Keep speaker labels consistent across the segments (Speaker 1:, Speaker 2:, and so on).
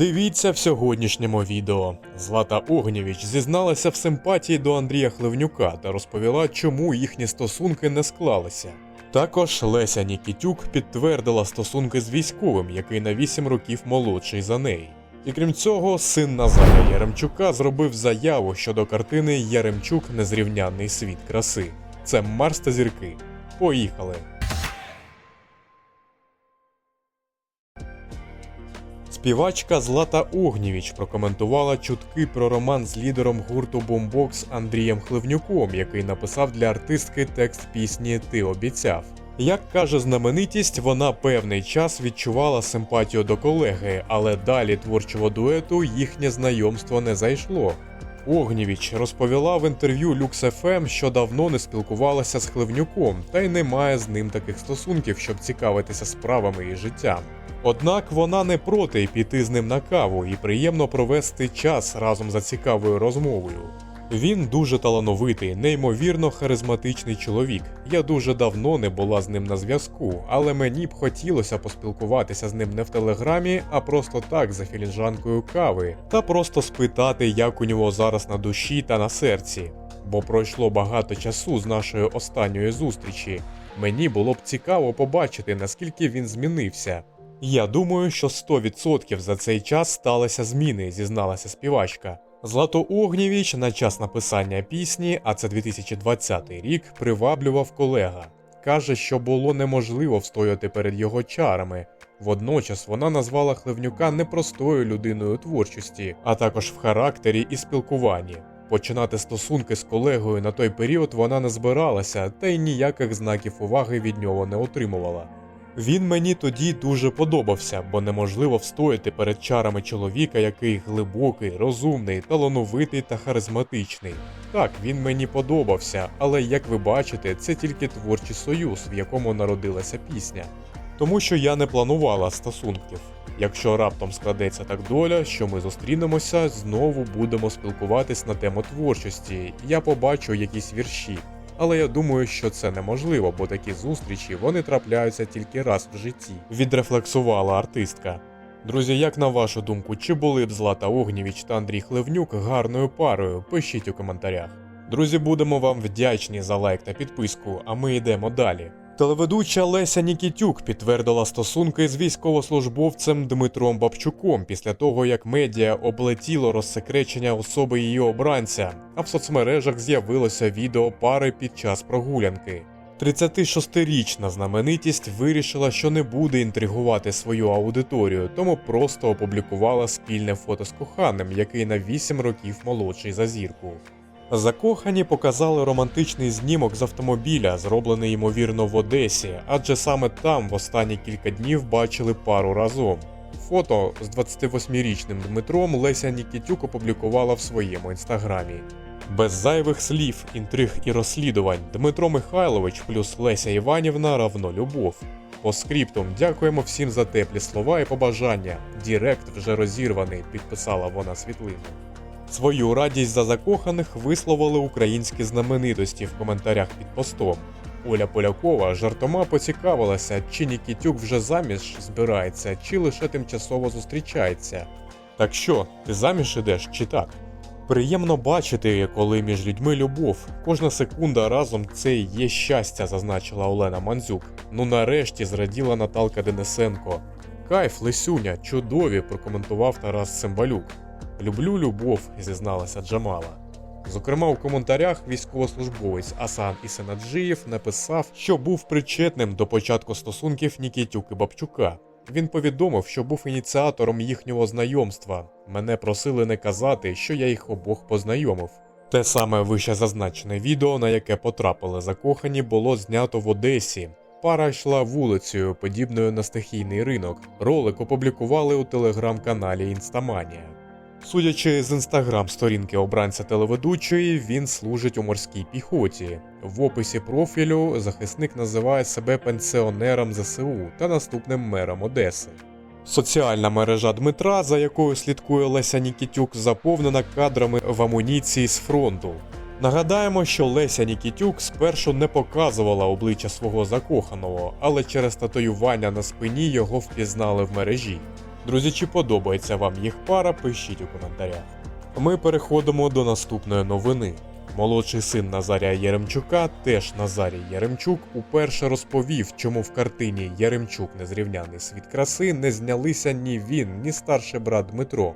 Speaker 1: Дивіться в сьогоднішньому відео. Злата Огнєвіч зізналася в симпатії до Андрія Хливнюка та розповіла, чому їхні стосунки не склалися. Також Леся Нікітюк підтвердила стосунки з військовим, який на 8 років молодший за неї. І крім цього, син Назаря Яремчука зробив заяву щодо картини Яремчук Незрівнянний світ краси. Це Марс та зірки. Поїхали! Співачка Злата Огнєвіч прокоментувала чутки про роман з лідером гурту Бумбокс Андрієм Хливнюком, який написав для артистки текст пісні Ти обіцяв. Як каже знаменитість, вона певний час відчувала симпатію до колеги, але далі творчого дуету їхнє знайомство не зайшло. Огнєвіч розповіла в інтерв'ю Lux.FM, що давно не спілкувалася з Хливнюком, та й не має з ним таких стосунків, щоб цікавитися справами і життям. Однак вона не проти піти з ним на каву і приємно провести час разом за цікавою розмовою. Він дуже талановитий, неймовірно харизматичний чоловік. Я дуже давно не була з ним на зв'язку, але мені б хотілося поспілкуватися з ним не в телеграмі, а просто так за філіжанкою кави, та просто спитати, як у нього зараз на душі та на серці. Бо пройшло багато часу з нашої останньої зустрічі. Мені було б цікаво побачити, наскільки він змінився. Я думаю, що 100% за цей час сталися зміни, зізналася співачка. Злато Огнєвіч на час написання пісні, а це 2020 рік, приваблював колега. Каже, що було неможливо встояти перед його чарами. Водночас вона назвала Хливнюка непростою людиною творчості, а також в характері і спілкуванні. Починати стосунки з колегою на той період вона не збиралася, та й ніяких знаків уваги від нього не отримувала. Він мені тоді дуже подобався, бо неможливо встояти перед чарами чоловіка, який глибокий, розумний, талановитий та харизматичний. Так, він мені подобався, але як ви бачите, це тільки творчий союз, в якому народилася пісня. Тому що я не планувала стосунків. Якщо раптом складеться так доля, що ми зустрінемося, знову будемо спілкуватись на тему творчості, я побачу якісь вірші. Але я думаю, що це неможливо, бо такі зустрічі вони трапляються тільки раз в житті. Відрефлексувала артистка. Друзі, як на вашу думку, чи були б Злата Огнєвіч та Андрій Хливнюк гарною парою? Пишіть у коментарях. Друзі, будемо вам вдячні за лайк та підписку, а ми йдемо далі. Телеведуча Леся Нікітюк підтвердила стосунки з військовослужбовцем Дмитром Бабчуком після того, як медіа облетіло розсекречення особи її обранця, а в соцмережах з'явилося відео пари під час прогулянки. 36-річна знаменитість вирішила, що не буде інтригувати свою аудиторію, тому просто опублікувала спільне фото з коханим, який на 8 років молодший за зірку. Закохані показали романтичний знімок з автомобіля, зроблений ймовірно в Одесі, адже саме там в останні кілька днів бачили пару разом. Фото з 28-річним Дмитром Леся Нікітюк опублікувала в своєму інстаграмі. Без зайвих слів, інтриг і розслідувань Дмитро Михайлович плюс Леся Іванівна равно любов. По скриптум дякуємо всім за теплі слова і побажання. Дірект вже розірваний, підписала вона світлину. Свою радість за закоханих висловили українські знаменитості в коментарях під постом. Оля Полякова жартома поцікавилася, чи Нікітюк вже заміж збирається, чи лише тимчасово зустрічається. Так що, ти заміж ідеш чи так? Приємно бачити, коли між людьми любов. Кожна секунда разом це і є щастя, зазначила Олена Мандзюк. Ну нарешті зраділа Наталка Денисенко. Кайф, Лисюня, чудові, прокоментував Тарас Цимбалюк. Люблю любов, зізналася Джамала. Зокрема, у коментарях військовослужбовець Асан Ісенаджиєв написав, що був причетним до початку стосунків Нікітюк і Бабчука. Він повідомив, що був ініціатором їхнього знайомства. Мене просили не казати, що я їх обох познайомив. Те саме вище зазначене відео, на яке потрапили закохані, було знято в Одесі. Пара йшла вулицею, подібною на стихійний ринок. Ролик опублікували у телеграм-каналі Інстаманія. Судячи з інстаграм-сторінки обранця телеведучої, він служить у морській піхоті. В описі профілю захисник називає себе пенсіонером ЗСУ та наступним мером Одеси. Соціальна мережа Дмитра, за якою слідкує Леся Нікітюк, заповнена кадрами в амуніції з фронту. Нагадаємо, що Леся Нікітюк спершу не показувала обличчя свого закоханого, але через татуювання на спині його впізнали в мережі. Друзі, чи подобається вам їх пара, пишіть у коментарях. Ми переходимо до наступної новини. Молодший син Назарія Яремчука, теж Назарій Яремчук, уперше розповів, чому в картині Яремчук Незрівняний світ краси не знялися ні він, ні старший брат Дмитро.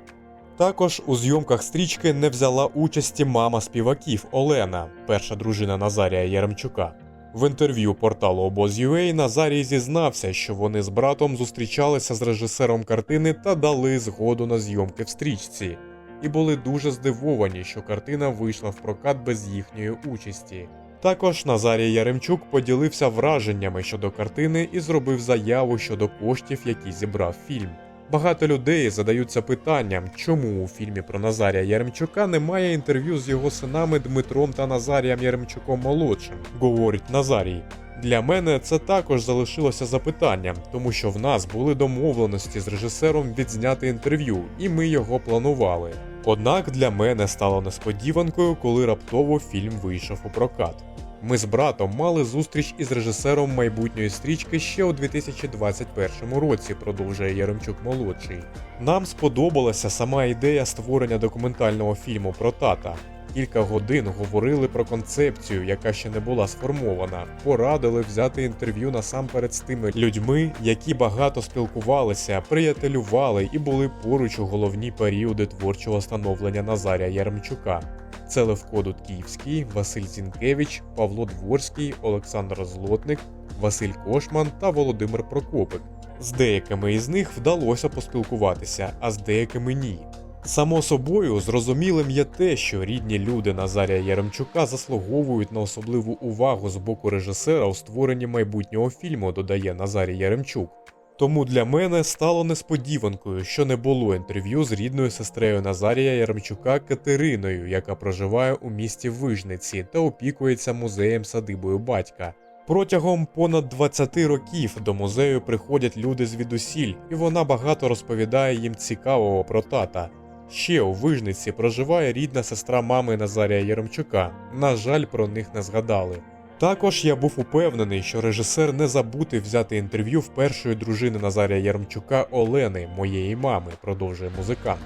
Speaker 1: Також у зйомках стрічки не взяла участі мама співаків Олена, перша дружина Назарія Яремчука. В інтерв'ю порталу Обоз.UA Назарій зізнався, що вони з братом зустрічалися з режисером картини та дали згоду на зйомки в стрічці, і були дуже здивовані, що картина вийшла в прокат без їхньої участі. Також Назарій Яремчук поділився враженнями щодо картини і зробив заяву щодо коштів, які зібрав фільм. Багато людей задаються питанням, чому у фільмі про Назарія Яремчука немає інтерв'ю з його синами Дмитром та Назарієм Яремчуком молодшим, говорить Назарій. Для мене це також залишилося запитанням, тому що в нас були домовленості з режисером відзняти інтерв'ю, і ми його планували. Однак для мене стало несподіванкою, коли раптово фільм вийшов у прокат. Ми з братом мали зустріч із режисером майбутньої стрічки ще у 2021 році, продовжує Яремчук молодший. Нам сподобалася сама ідея створення документального фільму про тата. Кілька годин говорили про концепцію, яка ще не була сформована. Порадили взяти інтерв'ю насамперед з тими людьми, які багато спілкувалися, приятелювали і були поруч у головні періоди творчого становлення Назарія Яремчука. Це Левко Дудківський, Василь Зінкевич, Павло Дворський, Олександр Злотник, Василь Кошман та Володимир Прокопик. З деякими із них вдалося поспілкуватися, а з деякими ні. Само собою, зрозумілим є те, що рідні люди Назарія Яремчука заслуговують на особливу увагу з боку режисера у створенні майбутнього фільму, додає Назарій Яремчук. Тому для мене стало несподіванкою, що не було інтерв'ю з рідною сестрою Назарія Яремчука Катериною, яка проживає у місті Вижниці та опікується музеєм садибою батька. Протягом понад 20 років до музею приходять люди звідусіль, і вона багато розповідає їм цікавого про тата. Ще у Вижниці проживає рідна сестра мами Назарія Яремчука. На жаль, про них не згадали. Також я був упевнений, що режисер не забути взяти інтерв'ю в першої дружини Назарія Яремчука Олени, моєї мами, продовжує музикант.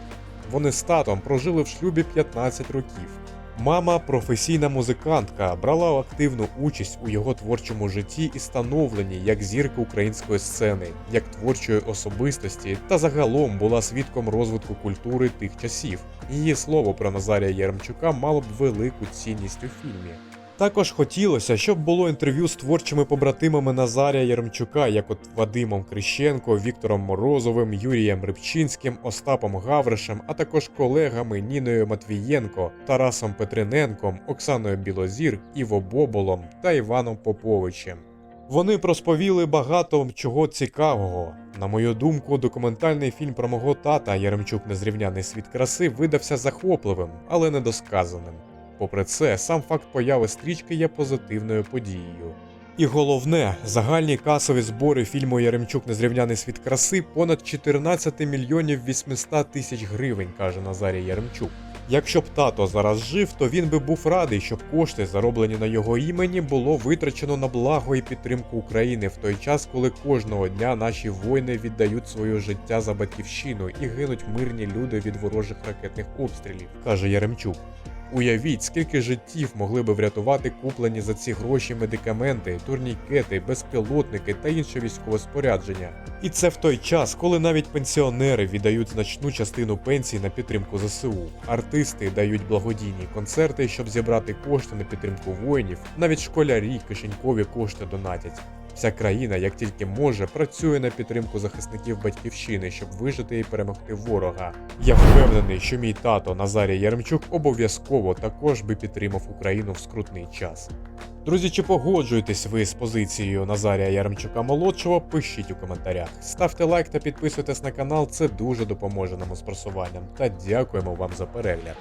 Speaker 1: Вони з татом прожили в шлюбі 15 років. Мама, професійна музикантка, брала активну участь у його творчому житті і становленні як зірка української сцени, як творчої особистості, та загалом була свідком розвитку культури тих часів. Її слово про Назарія Яремчука мало б велику цінність у фільмі. Також хотілося, щоб було інтерв'ю з творчими побратимами Назарія Яремчука, як от Вадимом Крищенко, Віктором Морозовим, Юрієм Рибчинським, Остапом Гавришем, а також колегами Ніною Матвієнко, Тарасом Петриненком, Оксаною Білозір, Іво Боболом та Іваном Поповичем. Вони просповіли багато чого цікавого. На мою думку, документальний фільм про мого тата Яремчук Незрівняний світ краси видався захопливим, але недосказаним. Попри це, сам факт появи стрічки є позитивною подією. І головне, загальні касові збори фільму Яремчук Незрівняний світ краси понад 14 мільйонів 800 тисяч гривень, каже Назарій Яремчук. Якщо б тато зараз жив, то він би був радий, щоб кошти, зароблені на його імені, було витрачено на благо і підтримку України в той час, коли кожного дня наші воїни віддають своє життя за батьківщину і гинуть мирні люди від ворожих ракетних обстрілів, каже Яремчук. Уявіть, скільки життів могли би врятувати куплені за ці гроші медикаменти, турнікети, безпілотники та інше військове спорядження. І це в той час, коли навіть пенсіонери віддають значну частину пенсії на підтримку ЗСУ. Артисти дають благодійні концерти, щоб зібрати кошти на підтримку воїнів. Навіть школярі кишенькові кошти донатять. Вся країна, як тільки може, працює на підтримку захисників батьківщини, щоб вижити і перемогти ворога. Я впевнений, що мій тато Назарій Яремчук обов'язково також би підтримав Україну в скрутний час. Друзі, чи погоджуєтесь ви з позицією Назарія Яремчука молодшого? Пишіть у коментарях. Ставте лайк та підписуйтесь на канал, це дуже допоможе нам з просуванням. Та дякуємо вам за перегляд.